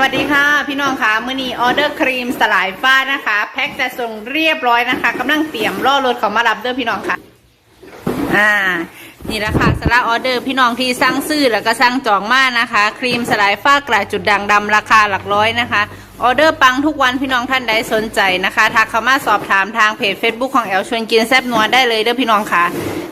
วัสดีค่ะ พี่น้องคะมื่อนี้ออเดอร์ครีมสลายฝ้านะคะ แพ็คจะส่งเรียบร้อยนะคะกำลังเตรียมรอรถเขามารับเด้อพี่น้องค่ะ อ่า นี่แหละค่ะสละออเดอร์พี่น้องที่สั่งซื้อแล้วก็สั่งจองมานะคะ ครีมสลายฝ้ากระจุดด่างดำราคาหลักร้อยนะคะออเดอร์ปังทุกวันพี่น้องท่านใดสนใจนะคะทักเข้ามาสอบถามทางเพจ Facebook ของแอลชวนกินแซบนัวได้เลยเด้อพี่น้องค่ะ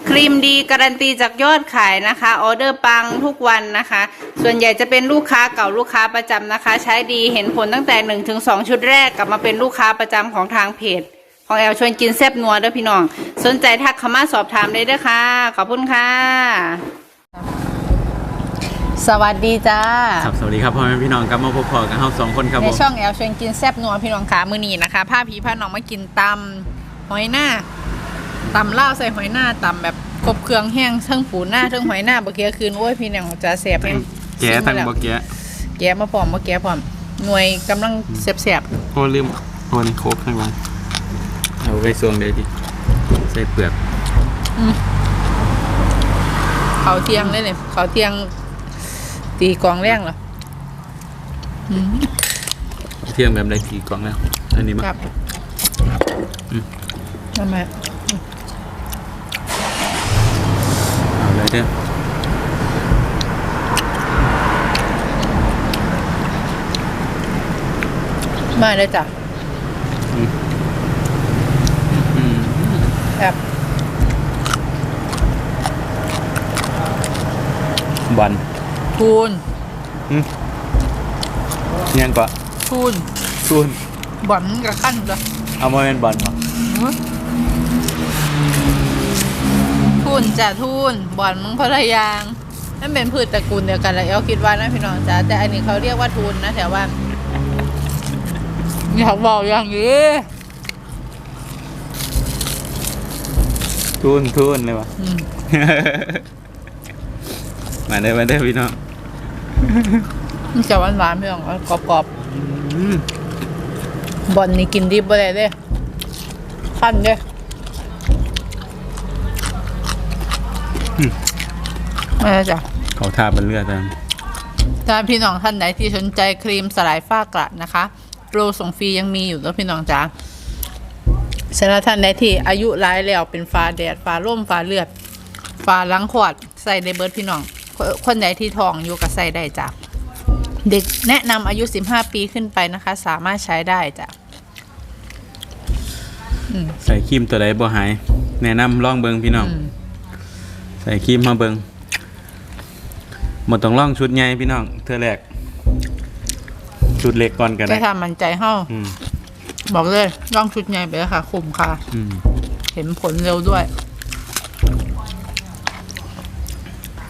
ครีมดีการันตีจากยอดขายนะคะออเดอร์ปังทุกวันนะคะ ส่วนใหญ่จะเป็นลูกค้าเก่าลูกค้าประจำนะคะ ใช้ดีเห็นผลตั้งแต่1นถึงสชุดแรกกลับมาเป็นลูกค้าประจำของทางเพจ ของแอลชวนกินแซบนัวเด้อพี่น้อง สนใจทักเข้ามาสอบถามได้เด้อค่ะ ขอบคุณค่ะ สวัสดีจ้า ครับสวัสดีครับพ่อแม่พี่น้องครับมาพบพอกันเฮาสองคนครับในผมช่องแอลชวนกินแซบนัวพี่น้องขามือนีนะคะผ้าพีผ้าน้องมากินตำหอยหน้าตำเล่าวใส่หอยหน้าตำแบบครบเครื่องแห้งเทิงปูหน้าเทิงหอยหน้าบะเกียคืนโอ้ยพี่น้องจะแสบตั้แห้งงแกะตั้งซิมบ่มาแล้วแกะแกะมาพร้อมมาแกะพร้อมหน่วยกำลังแสบโอ้ลืมโอนโคกข้างหล่าง เอาไปซวงเดี๋ยวดิใส่เปลือกๆเขาเที่ยงเลยเนี่ยเขาเที่ยง ตีกลองแรงเหรออืมเที่ยงแบบได้กี่กล่องแล้ว อันนี้มั้ครับทำไมเอาเลยเด้อมาเลยจ้ะ อืม แบบบอลทูนยังก็ทูนซูนบอนกับขั้นจ้ะเอามาเป็นบอลบ่ทุนจะทุนบอนมึงพลยางนั่นเป็นพืชตระกูลเดียวกันแล้วเอลคิดว่านะพี่น้องจ้าแต่อันนี้เขาเรียกว่าทุนนะแต่ว่าอยากบอกอย่างนี้ ทูนทูนเลยวะอืมมาได้อมาได้อพี่น้องมันจะหวานหวานๆพี่น้องกรอบกรอบอืมๆบอนนี่กินดิบไปเลยเด้ขั้นเด้มาแล้วจ้ะเขาทาเป็นเลือดจังถ้าพี่น้องท่านไหนที่สนใจครีมสลายฝ้ากระนะคะโปรส่งฟรียังมีอยู่แล้วพี่น้องจ้า สำหรับท่านใดที่อายุร้ายแล้วเป็นฟ้าแดดฟ้าร่มฟ้าเลือดฟ้าหลังขวดใส่ในเบิร์ดพี่น้อง คนคนไหนที่ท้องอยู่ก็ใส่ได้จ้ะเด็กแนะนำอายุ 15 ปีขึ้นไปนะคะ สามารถใช้ได้จ้ะใส่ครีมตัวใดบ่หาย แนะนำลองเบิ่งพี่น้อง อืม ใส่ครีมมาเบิ่งหมดต้องลองชุดใหญ่พี่น้องเทื่อแรก ชุดเล็กก่อนกันจะนะทำมันใจเฮ้าอืม บอกเลยร่องชุดใหญ่ไปเลยค่ะ คุ้มค่ะ อืมเห็นผลเร็วด้วย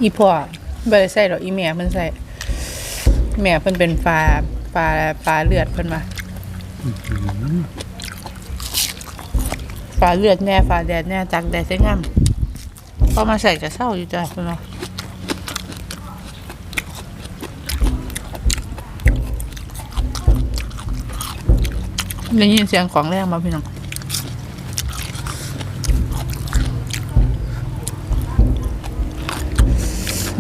อีพ่อไม่ได้ใส่หรอกอีแม่เพิ่นใส่แม่เพิ่นเป็นฟ้าฟ้าฟ้าเลือดเพิ่นมาฟ้าเลือดแน่ฟ้าแดดแน่จากแดดใส่งามพอมาใส่จะเศร้าอยู่จ้ะเพิ่นว่า ได้ยินเสียงของแรงมาพี่น้อง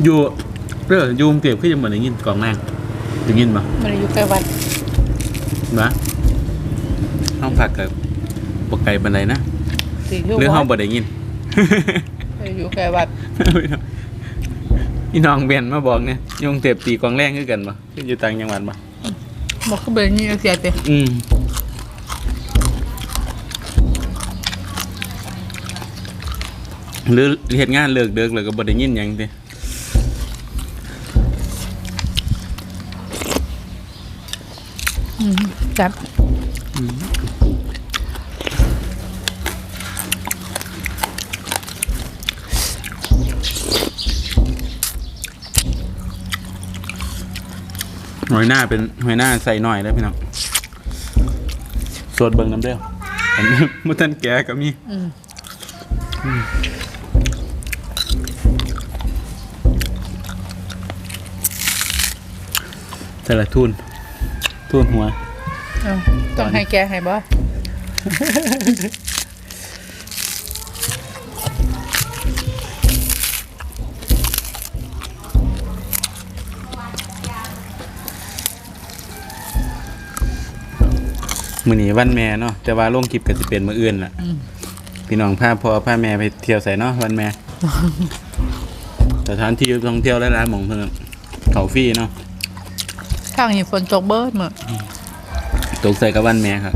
อยู่เอออยู่กรุงเก็บขึ้นยังบ่ได้ยินกล่องแรงได้ยินบ่มันอยู่ใกล้วัดนะห้องผักกับบ่ไกลปานใดนะสิอยู่หรือห้วัองดบ่ได้ยินอยู่ใกล้วัดพี่น้องเบนมาบอกเนี่ยอยกรุงเก็บตีกล่องแรงคือกันบ่คืออยู่ต่างจังหวัดบ่บอกเขาเบนนี่เสียเตะอืม หรือเฮ็ดงานเลิกเดึกแล้วก็บ่ได้ยินหยังติจับหอยหน้าเป็นหอยหน้าใส่หน่อยได้อพี่น้องสวดเบิ่งน้ำเด้ออันนี้มื้อท่านแก่ก็มี อืม แต่ละทุนทุนหัว เอาต้องให้แกให้บ่อมื้อนี้วันแม่เนาะแต่ว่าลงคลิปก็สิเป็นมื้ออื่นล่ะอืม พี่น้องพาพ่อพาแม่ไปเที่ยวใส่เนาะวันแม่ สถานที่ท่องเที่ยวหลายๆหม่องเพิ่นเขาฟรีเนาะ ข้างนี้ฝนตกเบิดมื้อตกใส่กับวันแม่ครับ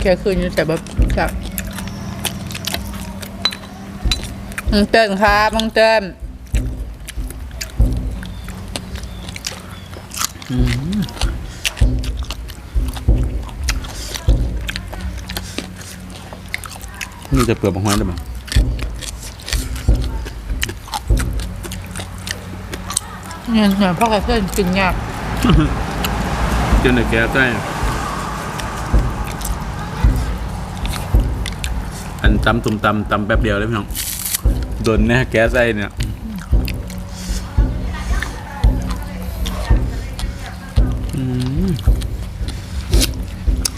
แค่คืนอยู่แต่แบบแบบมึงเต้นครับมึงเต้น นี่จะเปลือกบางหอยได้บ่เนี่ยเนี่ยพ่อกระเพื่อนกินยากจนได้แก่ใต้อันตำตุ่มตำตำแป๊บเดียวเลยพี่น้องโดนแน่แก๊สไส้เนี่ยอืม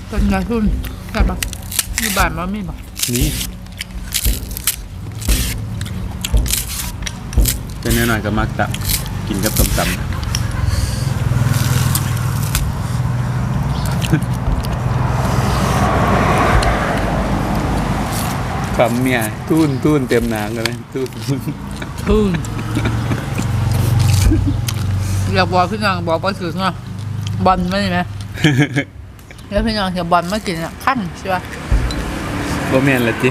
เป็นไงคุณใช่ปะมีบานมาไม่ปะ นี่เป็นแน่หน่อยก็มักตะกินกับต้มตำคำเนี่ยทุ่นทุ่นเต็มหนางกันเลยทุ่นพึ่งอยากบอกพี่น้องบอกไปถึงเนาะบอลไม่ใช่ไหมแล้วพี่น้องเดี๋ยวบอลมากินอะขั้นใช่ปะ บ่แม่นละจิ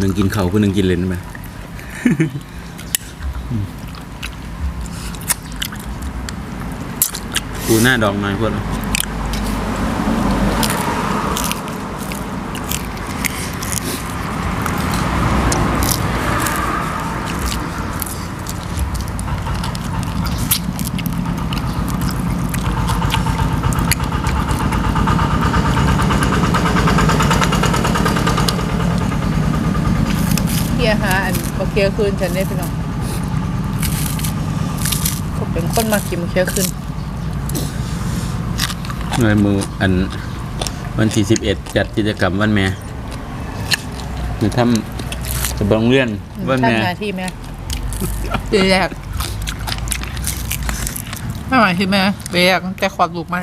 หนึงกินเขาคู่หนึงกินเลนไปปูหน้าดองหน่อยพวกเรา เฮียหาอันมาเคี้ยวคืนฉันได้พี่น้องผมเป็นคนมากินมาเคี้ยวคืนเงินมืออันวันที่สิบเอ็ดจัดกิจกรรมวันแม่หรือทำจะบองเลื่อนวันแม่ทำหน้าที่แม่ปีแรกไม่หมายที่แม่ปีแรกแต่ขอดลูกไม่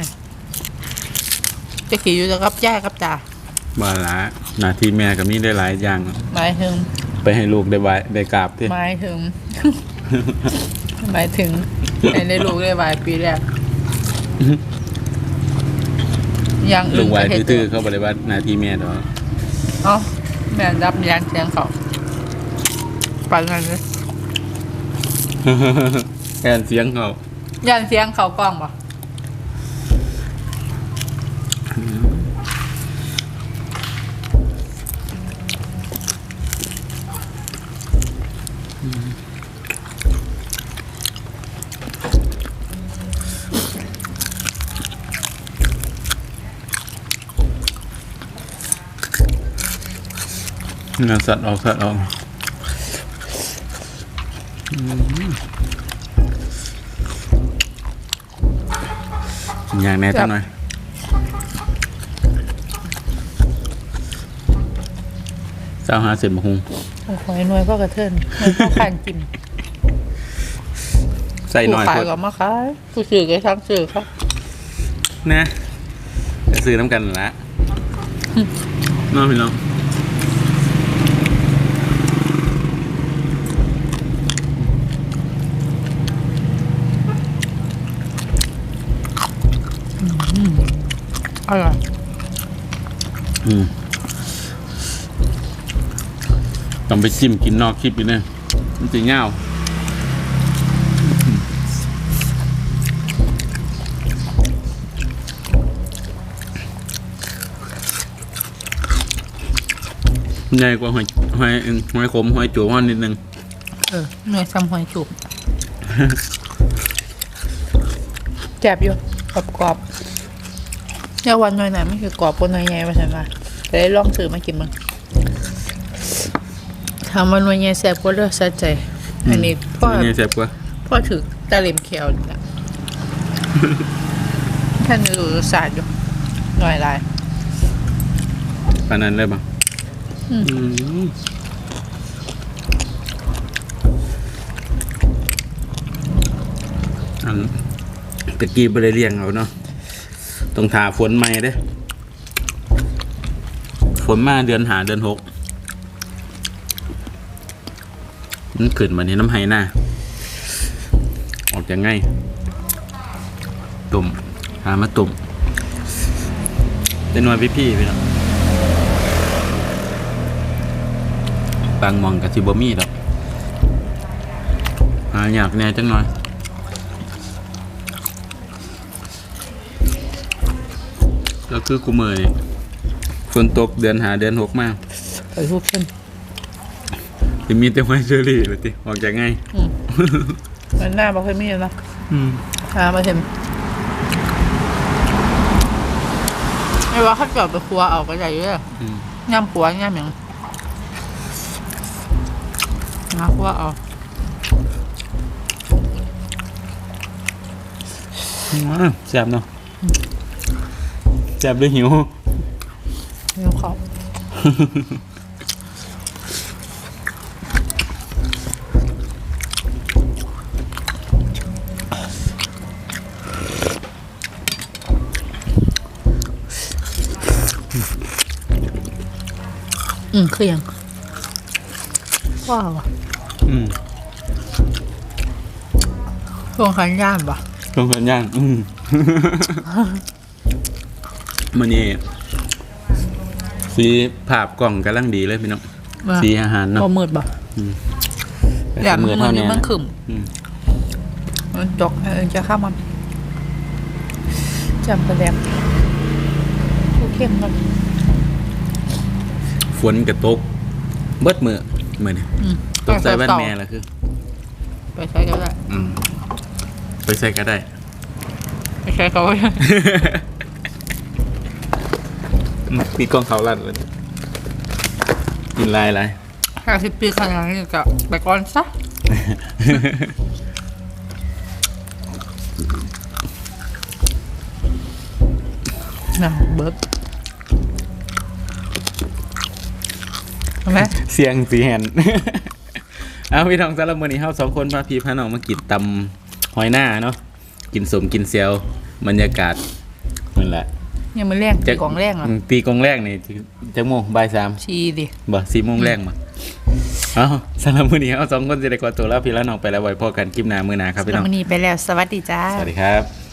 จะขี่อยู่แล้วกับย่ากับตาบาละหน้าที่แม่ก็มีได้หลายอย่างหมายถึง ไปให้ลูกได้ไหวได้กราบที่หมายถึง หมายถึงให้ได้ลูกได้วายปีแรกอย่างลูอื่นกไหวก็เห็นตื้อๆเข้าบริวัติหน้าที่แม่ดอกเอ้าแม่รับยานเสียงเขาไปงั้นเลยแทนเสียงเขายานเสียงเขากล้องปะ งานสัตว์ออกสัตว์ออกอืมอย่างแน่จังหน่อยเจ้าหาเสร็จมาหุงโอ้โหหน่วยพ่อกระเทินหน่วยพ่อขานกินใส่หน่อยผู้ขายพดก็มาขายผู้ซื้อก็ทั้งซื้อครับนะจะซื้อน้ำกันนั่นละน้องพี่น้อง อร่อยต้องไปซิมกินนอกคลิปอีกเนี่มันจะเง่าใหญ่กว่าหอยหอยหอยขมหอยจูบนิดนึง เออหน่อยซ้ำหอยจูบแจบอยู่กรอบ เนี่ยวันหน่วยไหนไม่คือกรอบกว่าหน่วยใหญ่มาใช่ไหมจะได้ลองซื้อมากินมั้งทำวันหน่วยใหญ่แซ่บก็เลือกแซ่บใจ อันนี้พ่ออันนี้แซ่บกว่าพ่อถือตะเล็มเขียวนี่แหละท่านรู้รสชาติอยู่หน่อยลายปานนั้นเลยป่ะอืมอืมอันตะกี้บริเลียงเอาเนาะ ต้องถาฝนใหม่เด้ฝนมาเดือนหาเดือนหกมันขึ้นมาในน้ำไห้หน้า ออกจากไงตุ่มหามาตุ่มเป็นวันพี่พี่ๆพี่เนาะบางมองกับซิบมี่ดอกหาอยากแน่จังหน่อย คือกูมือนี่ฝนตกเดือนหาเดือนหกมากไปรูปเส้นจะมีแต่ไม้เชอรี่เลยติออกจากไงอืมมันหน้าบอกเคยมีนะอืมหามาเห็นไม่ว่าเขาจอดไปครัวเอาก็ใหญ่เยอะอืมย่ำครัวย่ำอย่างหาครัวเอาว้าวแซ่บเนาะแซ่บด้วยหิวเรื่องเขาอืมคือยังว้าวอืมช่วงขันย่านปะตรงกันย่างอืม มันนี่สีภาพกล่องกำลังดีเลยพี่น้องสีอาหารเนาะพอมืดปะแต่อยากเสมือดเท่านี้นี้มันขึ้นอืมมันจกเออจะข้ามมันจำไปแล้วโอเข้มมันฝนกระตก เบิดมือมือนี่อืมตกใส่แว่นแม่ละคือ ไปใช้ก็ได้อืมไปใส่ก็ได้ ไปใช้เขาก็ได้ ปีกล้องเขาลั่นเลยกินลายอะไรห้าสิบปีขนาดนี้ก็ไปก่อนซะน่ะเบิร์ดเห็นไหมเสียงสีแหนเอาพี่ทองสารบมือนี้เฮาสองคนพาพี่พาน้องมากินตำหอยหน้าเนาะกินสมกินเซียวบรรยากาศนั่นแหละ ยังมันแรงตีของแรงเหรอมตีกองแรกนี่จังโมงบ่ายสามชีดิบ่สี่โมงแรกมาเอาสารบมือนี้เฮาสองคนจะได้กว่าตัวแล้วพี่แล้วน้องไปแล้วไว้พอกันคลิปหน้ามือหน้าครับพี่น้องวันนี้ไปแล้วสวัสดีจ้าสวัสดีครับ